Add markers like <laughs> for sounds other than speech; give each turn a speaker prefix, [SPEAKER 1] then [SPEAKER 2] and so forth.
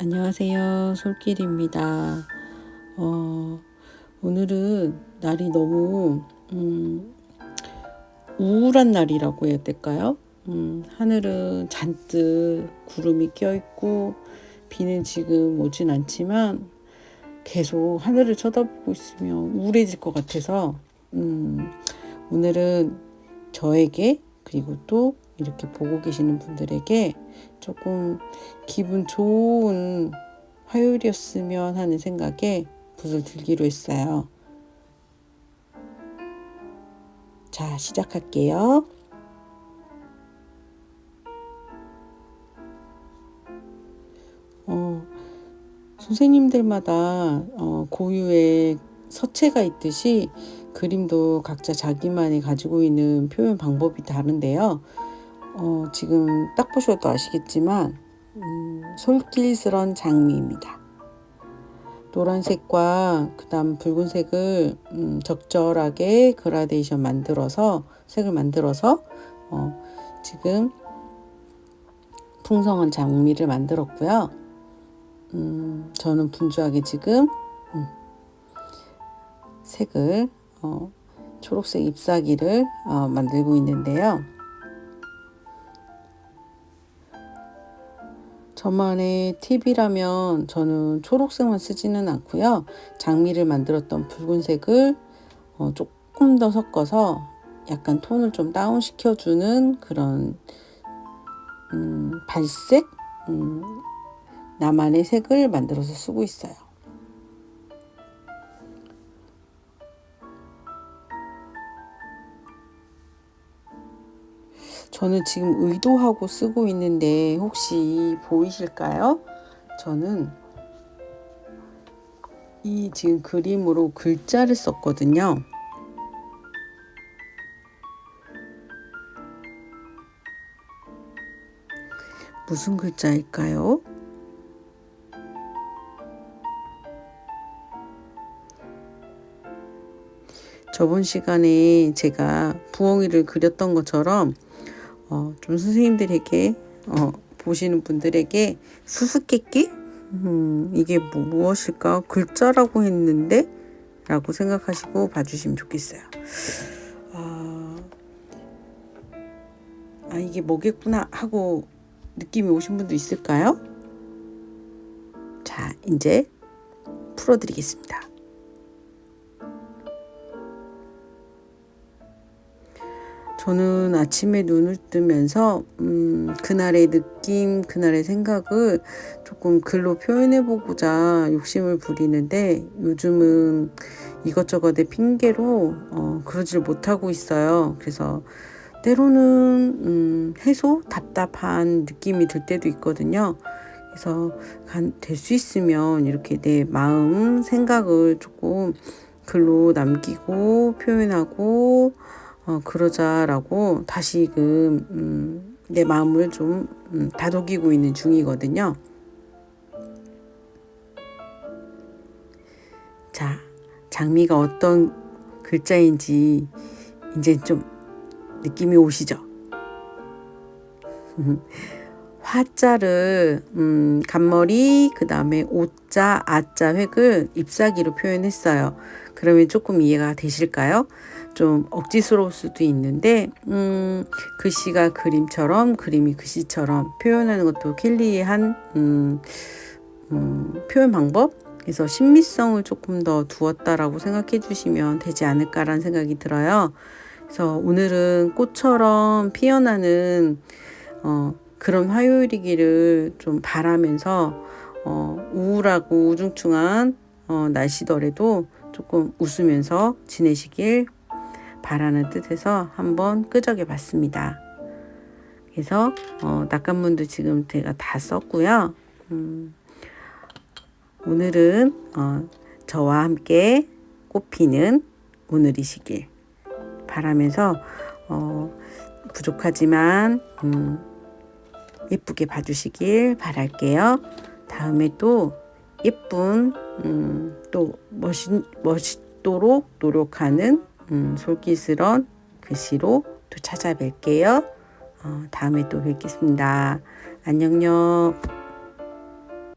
[SPEAKER 1] 안녕하세요. 솔길입니다. 어, 오늘은 날이 너무 음, 우울한 날이라고 해야 될까요? 음, 하늘은 잔뜩 구름이 껴있고 비는 지금 오진 않지만 계속 하늘을 쳐다보고 있으면 우울해질 것 같아서 음, 오늘은 저에게 그리고 또 이렇게 보고 계시는 분들에게 조금 기분 좋은 화요일이었으면 하는 생각에 붓을 들기로 했어요. 자, 시작할게요. 어, 선생님들마다 어, 고유의 서체가 있듯이 그림도 각자 자기만이 가지고 있는 표현 방법이 다른데요. 어, 지금 딱 보셔도 아시겠지만 음, 솔길스런 장미입니다. 노란색과 그다음 붉은색을 음, 적절하게 그라데이션 만들어서 색을 만들어서 어, 지금 풍성한 장미를 만들었고요. 음, 저는 분주하게 지금 음, 색을 어, 초록색 잎사귀를 어, 만들고 있는데요. 저만의 팁이라면 저는 초록색만 쓰지는 않고요. 장미를 만들었던 붉은색을 어, 조금 더 섞어서 약간 톤을 좀 다운 시켜주는 그런 음, 발색 음, 나만의 색을 만들어서 쓰고 있어요. 저는 지금 의도하고 쓰고 있는데 혹시 보이실까요? 저는 이 지금 그림으로 글자를 썼거든요. 무슨 글자일까요? 저번 시간에 제가 부엉이를 그렸던 것처럼 어, 좀 선생님들에게 어, 보시는 분들에게 수수께끼 음, 이게 뭐, 무엇일까 글자라고 했는데 라고 생각하시고 봐주시면 좋겠어요. 아, 아 이게 뭐겠구나 하고 느낌이 오신 분도 있을까요? 자 이제 풀어드리겠습니다. 저는 아침에 눈을 뜨면서 음, 그날의 느낌, 그날의 생각을 조금 글로 표현해 보고자 욕심을 부리는데 요즘은 이것저것의 핑계로 어, 그러질 못하고 있어요. 그래서 때로는 음, 해소 답답한 느낌이 들 때도 있거든요. 그래서 될 수 있으면 이렇게 내 마음, 생각을 조금 글로 남기고 표현하고 어, 그러자라고 다시금 음, 내 마음을 좀 음, 다독이고 있는 중이거든요. 자, 장미가 어떤 글자인지 이제 좀 느낌이 오시죠? <laughs> 화자를 음, 간머리 그 다음에 오자 아자 획을 잎사귀로 표현했어요. 그러면 조금 이해가 되실까요? 좀 억지스러울 수도 있는데 음, 글씨가 그림처럼 그림이 글씨처럼 표현하는 것도 켈리의 음, 음, 표현 방법 그래서 신미성을 조금 더 두었다라고 생각해 주시면 되지 않을까라는 생각이 들어요. 그래서 오늘은 꽃처럼 피어나는 어, 그런 화요일이기를 좀 바라면서 어, 우울하고 우중충한 어, 날씨더라도 조금 웃으면서 지내시길 바라는 뜻에서 한번 끄적여 봤습니다. 그래서 어, 낙관문도 지금 제가 다 썼고요. 음, 오늘은 어, 저와 함께 꽃피는 오늘이시길 바라면서 어, 부족하지만 음, 예쁘게 봐주시길 바랄게요. 다음에 또 예쁜 음, 또 멋있, 멋있도록 노력하는 음, 솔깃스런 글씨로 또 찾아뵐게요. 어, 다음에 또 뵙겠습니다. 안녕요.